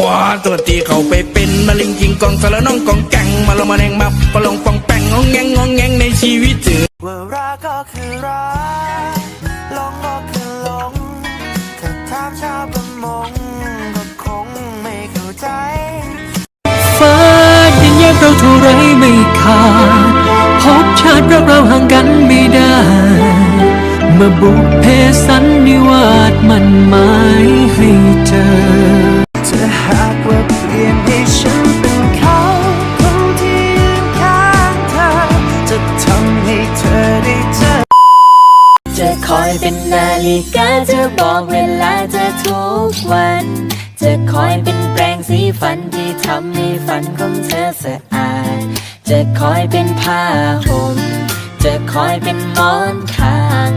ขวาตัวตีเข้าไปเป็นมะเร็งกิงกองสารน้องกองแกงมาลงมาแรงมาปลงปองแปงงองแงงงองแงงในชีวิตเธอว่ารักก็คือรักหลงก็คือหลงถ้าถามชาวประมงก็คงไม่เข้าใจฟ้าดินแยกเราเท่าไรไม่ขาดพบชาติรักเราห่างกันไม่ได้เมื่อบุพเพสันนิวาสมันหมายให้ อยเป็นนาฬิกาจะบอกเวลาเธอทุกวันจะคอยเป็นแปรงสีฟันที่ทำให้ฝันของเธอสะอาด จะคอยเป็นผ้าห่มจะคอยเป็นหมอนข้าง